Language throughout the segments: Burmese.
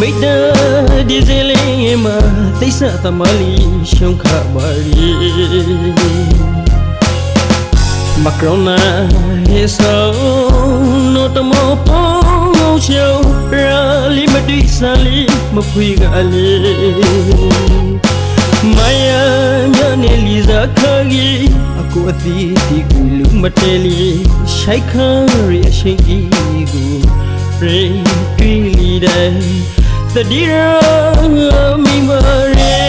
မိတ်တာဒီစလေးမှာသိစသမလီရှုံးခပါရီမကရောနာဟေဆောနိုတမောပေါချောရာလီမတိဆာလီမဖွေကလေးမယာညနေလီဇာခကြီးအကူအသီးဒီကူလူမတဲလီရှိုက်ခရီအရှိန်ကြီးကို Pray leader the dear me Maria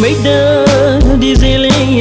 မိတ်တာဒီစ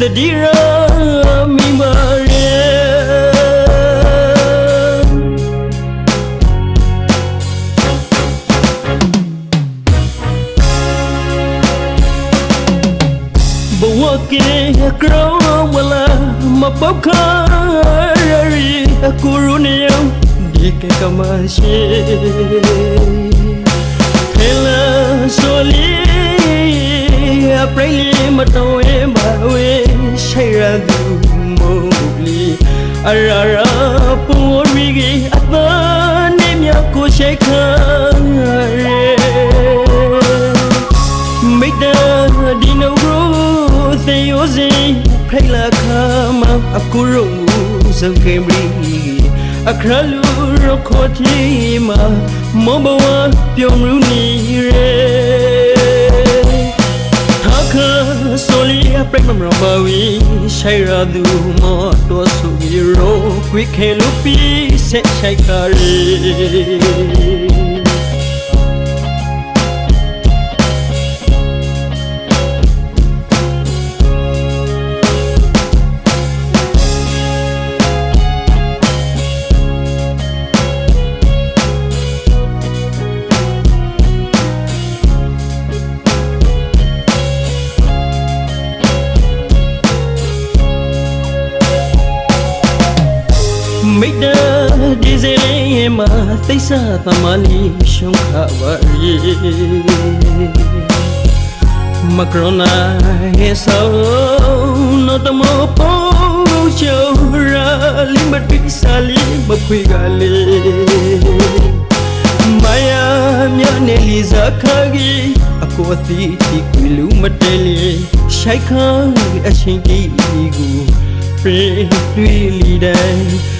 ကလေးမယာမြနေလီဇခါကြီးအကူအသီးဒီလူမတဲလီရှိုက်ခါရီအရှိန်ကြီးကို pretty leader the dear me Maria ဘဝ ကင်းကရောဝလာမပုတ်ခရရီအကူရုနေယဒီကကမရှိခဲလာဆိုလီအပရိလီမတော်ဝဲမဝဲရှိရသူမို့လီအရာရာပူရီကြီးအသနေမြကိုရှိခါရဲမိတ်တာဒီနိုရိုသေယောစင်ဖိလာခမအကူရုံစံကေမရီအခရလူရခေါ်တီမမောဘဝပြုံးရူနီရဲ လီအပရိမမရမဝီရှိုင်ရသူ သိစသမလီရှုံးခပါရီမကရနာဟေဆောနိုတမောပိုချောရာလီမတိဆာလီမခွေကလေးမယာမြနေလီဇခါကြီးအကိုအသီးဒီကွေလူမတဲလီရှိုက်ခါအချင်းကြီးကို pretty leader the dear me Maria ဘဝကင်းအကောင်းဘလာမပုတ်ခါ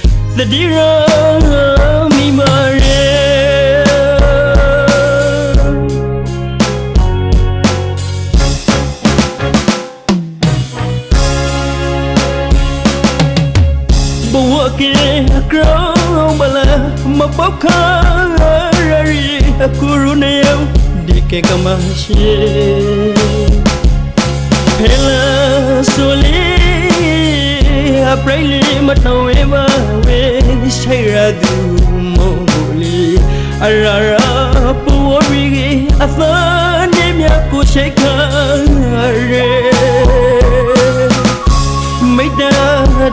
ရရီအကူရနေယဒီကေကမရှိဖဲလာဆိုလီအ ပရိလီမတော်ဝဲမဝဲရှိရသူမို့လီအရာရာပူဝရီအသနေမြကိုရှိခါရဲမိတ်တာ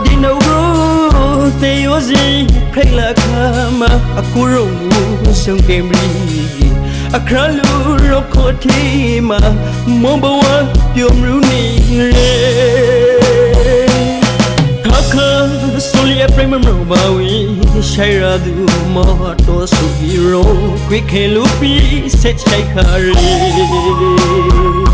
ဒီနိုရိုသေယောစီဖိလာခမအကူရုံဆုံကေမရီအခရလူရခိုတီမမဘဝပြုံရူနီရေ ရှိုင်ရာသူမတော်ဆူဟီရိုခွေခဲလူပီဆက်ချိုက်ခါရီ